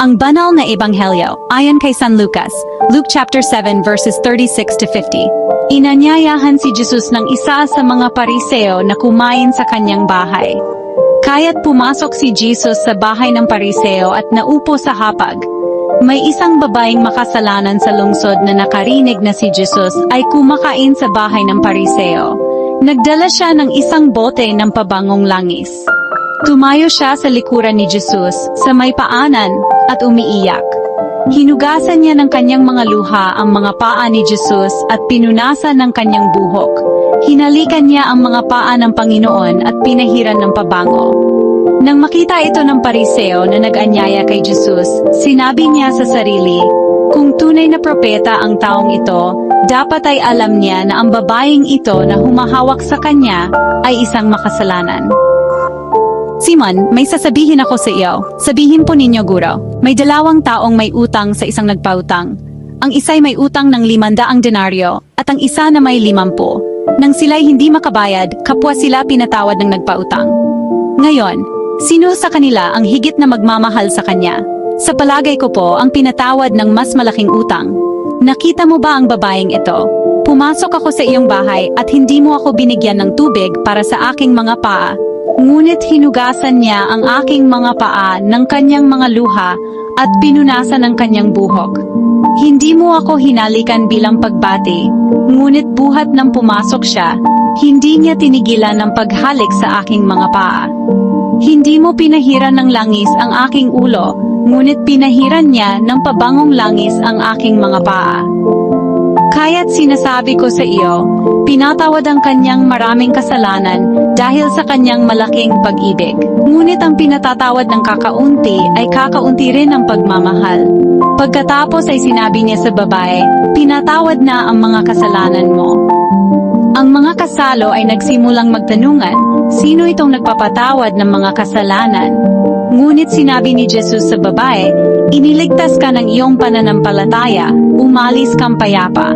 Ang banal na ebanghelyo ayon kay San Lucas, Luke chapter 7 verses 36 to 50. Inanyayahan si Jesus ng isa sa mga pariseo na kumain sa kanyang bahay. Kaya't pumasok si Jesus sa bahay ng pariseo at naupo sa hapag. May isang babaeng makasalanan sa lungsod na nakarinig na si Jesus ay kumakain sa bahay ng pariseo. Nagdala siya ng isang bote ng pabangong langis. Tumayo siya sa likuran ni Jesus sa may paanan at umiiyak. Hinugasan niya ng kanyang mga luha ang mga paa ni Jesus at pinunasan ng kanyang buhok. Hinalikan niya ang mga paa ng Panginoon at pinahiran ng pabango. Nang makita ito ng pariseo na nag-anyaya kay Jesus, sinabi niya sa sarili, kung tunay na propeta ang taong ito, dapat ay alam niya na ang babaeng ito na humahawak sa kanya ay isang makasalanan. Simon, may sasabihin ako sa iyo. Sabihin po ninyo, Guro. May dalawang taong may utang sa isang nagpautang. Ang isa'y may utang ng limandaang denaryo at ang isa na may limampu. Nang sila'y hindi makabayad, kapwa sila pinatawad ng nagpautang. Ngayon, sino sa kanila ang higit na magmamahal sa kanya? Sa palagay ko po, ang pinatawad ng mas malaking utang. Nakita mo ba ang babaeng ito? Pumasok ako sa iyong bahay at hindi mo ako binigyan ng tubig para sa aking mga paa. Ngunit hinugasan niya ang aking mga paa ng kanyang mga luha at pinunasan ng kanyang buhok. Hindi mo ako hinalikan bilang pagbati, ngunit buhat nang pumasok siya, hindi niya tinigilan ng paghalik sa aking mga paa. Hindi mo pinahiran ng langis ang aking ulo, ngunit pinahiran niya ng pabangong langis ang aking mga paa. Kaya't sinasabi ko sa iyo, pinatawad ang kanyang maraming kasalanan dahil sa kanyang malaking pag-ibig. Ngunit ang pinatatawad ng kakaunti ay kakaunti rin ang pagmamahal. Pagkatapos ay sinabi niya sa babae, pinatawad na ang mga kasalanan mo. Ang mga kasalo ay nagsimulang magtanungan, sino itong nagpapatawad ng mga kasalanan? Ngunit sinabi ni Jesus sa babae, iniligtas ka ng iyong pananampalataya, umalis kang payapa.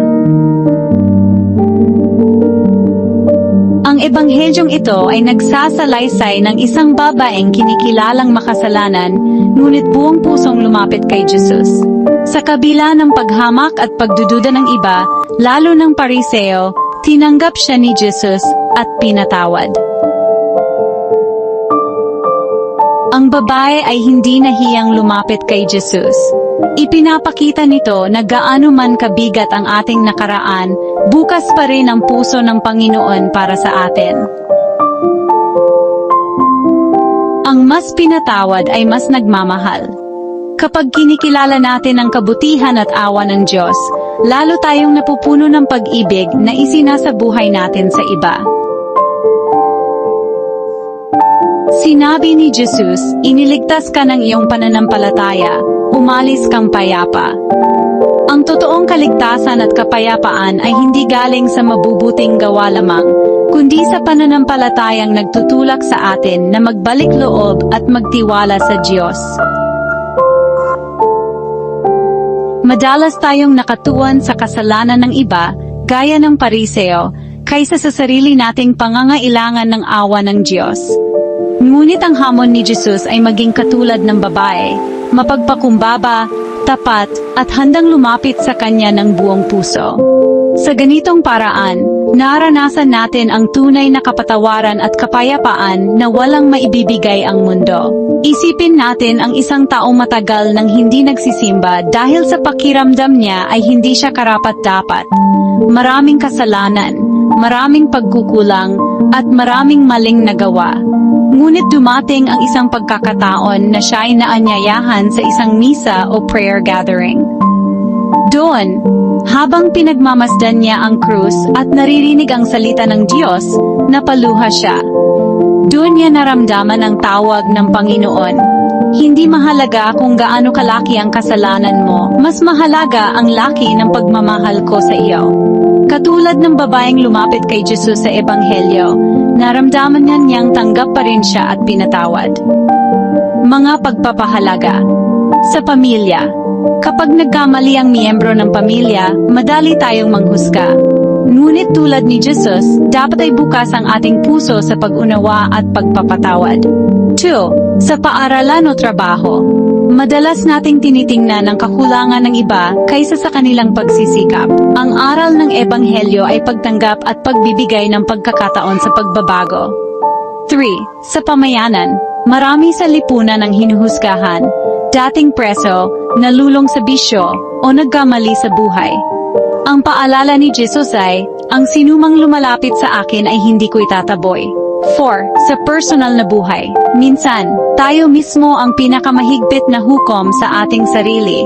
Ang ebanghelyong ito ay nagsasalaysay ng isang babaeng kinikilalang makasalanan, ngunit buong pusong lumapit kay Jesus. Sa kabila ng paghamak at pagdududa ng iba, lalo ng pariseo, tinanggap siya ni Jesus at pinatawad. Ang babae ay hindi nahiyang lumapit kay Jesus. Ipinapakita nito na gaano man kabigat ang ating nakaraan, bukas pa rin ang puso ng Panginoon para sa atin. Ang mas pinatawad ay mas nagmamahal. Kapag kinikilala natin ang kabutihan at awa ng Diyos, lalo tayong napupuno ng pag-ibig na isinasa buhay natin sa iba. Sinabi ni Jesus, iniligtas ka ng iyong pananampalataya, umalis kang payapa. Ang totoong kaligtasan at kapayapaan ay hindi galing sa mabubuting gawa lamang, kundi sa pananampalatayang nagtutulak sa atin na magbalik loob at magtiwala sa Diyos. Madalas tayong nakatuon sa kasalanan ng iba, gaya ng pariseo, kaysa sa sarili nating pangangailangan ng awa ng Diyos. Ngunit ang hamon ni Jesus ay maging katulad ng babae, mapagpakumbaba, tapat, at handang lumapit sa kanya ng buong puso. Sa ganitong paraan, naranasan natin ang tunay na kapatawaran at kapayapaan na walang maibibigay ang mundo. Isipin natin ang isang taong matagal nang hindi nagsisimba dahil sa pakiramdam niya ay hindi siya karapat-dapat. Maraming kasalanan, maraming pagkukulang, at maraming maling nagawa. Ngunit dumating ang isang pagkakataon na siya ay naanyayahan sa isang misa o prayer gathering. Doon, habang pinagmamasdan niya ang krus at naririnig ang salita ng Diyos, napaluha siya. Doon niya naramdaman ang tawag ng Panginoon. Hindi mahalaga kung gaano kalaki ang kasalanan mo, mas mahalaga ang laki ng pagmamahal ko sa iyo. Katulad ng babaeng lumapit kay Jesus sa Ebanghelyo, naramdaman niya niyang tanggap pa rin siya at pinatawad. Mga pagpapahalaga Sa pamilya Kapag nagkamali ang miyembro ng pamilya, madali tayong manghusga. Ngunit tulad ni Jesus, dapat ay bukas ang ating puso sa pag-unawa at pagpapatawad. 2. Sa paaralan o trabaho. Madalas nating tinitingnan ang kakulangan ng iba kaysa sa kanilang pagsisikap. Ang aral ng Ebanghelyo ay pagtanggap at pagbibigay ng pagkakataon sa pagbabago. 3. Sa pamayanan, marami sa lipunan ang hinuhusgahan, dating preso, nalulong sa bisyo, o nagkamali sa buhay. Ang paalala ni Jesus ay, ang sinumang lumalapit sa akin ay hindi ko itataboy. 4. Sa personal na buhay. Minsan, tayo mismo ang pinakamahigpit na hukom sa ating sarili.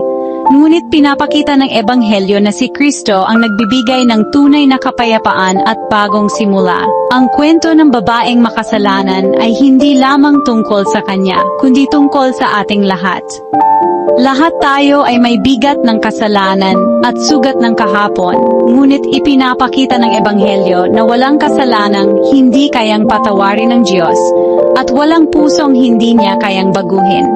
Ngunit pinapakita ng Ebanghelyo na si Kristo ang nagbibigay ng tunay na kapayapaan at bagong simula. Ang kwento ng babaeng makasalanan ay hindi lamang tungkol sa kanya, kundi tungkol sa ating lahat. Lahat tayo ay may bigat ng kasalanan at sugat ng kahapon, ngunit ipinapakita ng Ebanghelyo na walang kasalanang hindi kayang patawarin ng Diyos at walang pusong hindi niya kayang baguhin.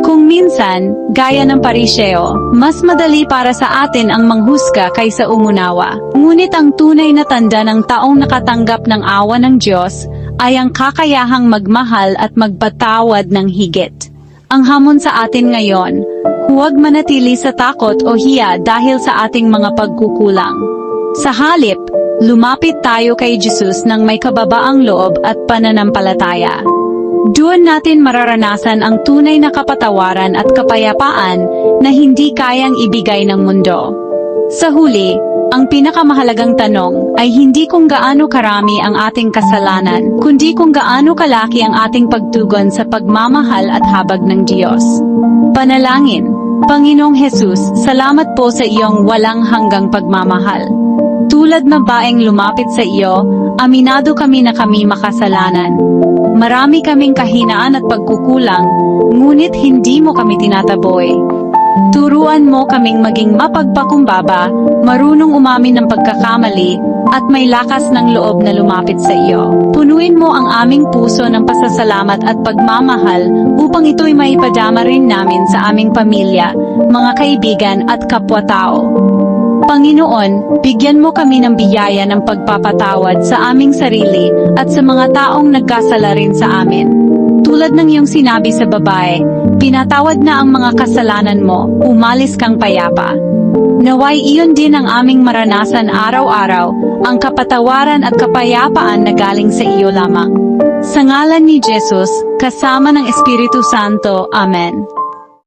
Kung minsan, gaya ng pariseo, mas madali para sa atin ang manghusga kaysa umunawa. Ngunit ang tunay na tanda ng taong nakatanggap ng awa ng Diyos ay ang kakayahang magmahal at magpatawad ng higit. Ang hamon sa atin ngayon, huwag manatili sa takot o hiya dahil sa ating mga pagkukulang. Sa halip, lumapit tayo kay Jesus ng may kababaang loob at pananampalataya. Doon natin mararanasan ang tunay na kapatawaran at kapayapaan na hindi kayang ibigay ng mundo. Sa huli, ang pinakamahalagang tanong ay hindi kung gaano karami ang ating kasalanan, kundi kung gaano kalaki ang ating pagtugon sa pagmamahal at habag ng Diyos. Panalangin, Panginoong Jesus, salamat po sa iyong walang hanggang pagmamahal. Tulad ng baeng lumapit sa iyo, aminado kami na kami makasalanan. Marami kaming kahinaan at pagkukulang, ngunit hindi mo kami tinataboy. Turuan mo kaming maging mapagpakumbaba, marunong umamin ng pagkakamali, at may lakas ng loob na lumapit sa iyo. Punuin mo ang aming puso ng pasasalamat at pagmamahal upang ito'y maipadama rin namin sa aming pamilya, mga kaibigan at kapwa-tao. Panginoon, bigyan mo kami ng biyaya ng pagpapatawad sa aming sarili at sa mga taong nagkasala rin sa amin. Tulad ng iyong sinabi sa babae, pinatawad na ang mga kasalanan mo, umalis kang payapa. Naway iyon din ang aming maranasan araw-araw, ang kapatawaran at kapayapaan na galing sa iyo lamang. Sa ngalan ni Jesus, kasama ng Espiritu Santo, Amen.